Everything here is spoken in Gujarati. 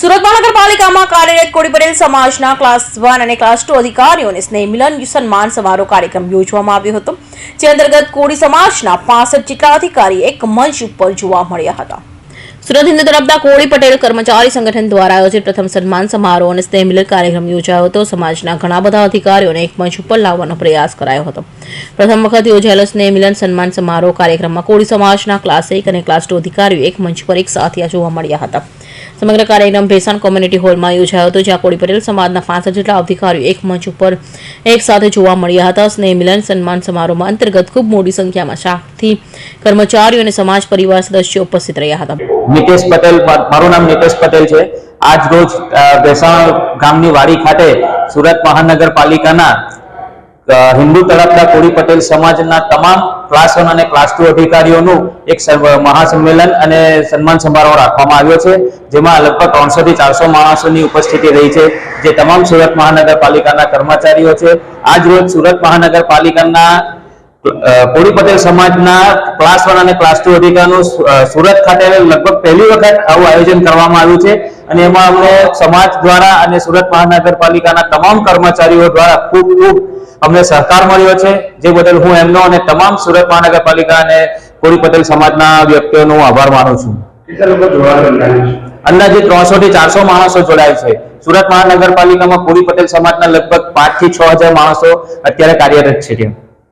સુરત મહાનગરપાલિકામાં કાર્યરત કોડી પટેલ સમાજના ક્લાસ વન અને ક્લાસ ટુ અધિકારીઓને સ્નેહ મિલન સન્માન સમારોહ કાર્યક્રમ યોજવામાં આવ્યો હતો, જે અંતર્ગત કોડી સમાજના પાસઠ જેટલા અધિકારી એક મંચ ઉપર જોવા મળ્યા હતા. સુરત હિન્દુ તરફના કોળી પટેલ કર્મચારી સંગઠન દ્વારા આયોજિત પ્રથમ સન્માન સમારોહ અને સ્નેહ મિલન કાર્યક્રમ યોજાયો હતો. સમાજના ઘણા બધા અધિકારીઓને એક મંચ ઉપર લાવવાનો પ્રયાસ કરાયો હતો. પ્રથમ વખત યોજાયેલો સ્નેહ મિલન સન્માન સમારોહ કાર્યક્રમમાં કોળી સમાજના ક્લાસ એક અને ક્લાસ ટુ અધિકારીઓ એક મંચ પર એક સાથે જોવા મળ્યા હતા. સમગ્ર કાર્યક્રમ ભેસાણ કોમ્યુનિટી હોલમાં યોજાયો હતો, જ્યાં કોળી પટેલ સમાજના પાંસઠ જેટલા અધિકારીઓ એક મંચ ઉપર એક સાથે જોવા મળ્યા હતા. સ્નેહ મિલન સન્માન સમારોહમાં અંતર્ગત ખૂબ મોટી સંખ્યામાં શાખથી કર્મચારીઓ અને સમાજ પરિવાર સદસ્યો ઉપસ્થિત રહ્યા હતા. નિતેશ પટેલ મારું નામ નિતેશ પટેલ છે. આજ રોજ ભેસાણ ગામની વાડી ખાતે સુરત મહાનગરપાલિકાના હિન્દુ તરફના કોળી પટેલ સમાજના તમામ ક્લાસ વન અને ક્લાસ ટુ અધિકારીઓનું એક મહાસંમેલન અને સન્માન સમારોહ રાખવામાં આવ્યો છે, જેમાં લગભગ ત્રણસો થી ચારસો માણસોની ઉપસ્થિતિ રહી છે, જે તમામ સુરત મહાનગરપાલિકાના કર્મચારીઓ છે. આજ રોજ સુરત મહાનગરપાલિકાના કોળી પટેલ સમાજના ક્લાસ વન અને ક્લાસ ટુ અધિકારનું સુરત ખાતે લગભગ પહેલી વખત આવું આયોજન કરવામાં આવ્યું છે અને એમાં અમને સમાજ દ્વારા અને સુરત મહાનગરપાલિકાના તમામ કર્મચારીઓ દ્વારા ખૂબ ખૂબ અમને સહકાર મળ્યો છે. જે બદલ હું એમનો અને તમામ સુરત મહાનગરપાલિકા અને કોળી પટેલ સમાજના વ્યક્તિઓનો હું આભાર માનું છું. અંદાજે ત્રણસો થી ચારસો માણસો જોડાય છે. સુરત મહાનગરપાલિકામાં કોળી પટેલ સમાજના લગભગ પાંચથી છ હજાર માણસો અત્યારે કાર્યરત છે ત્યાં.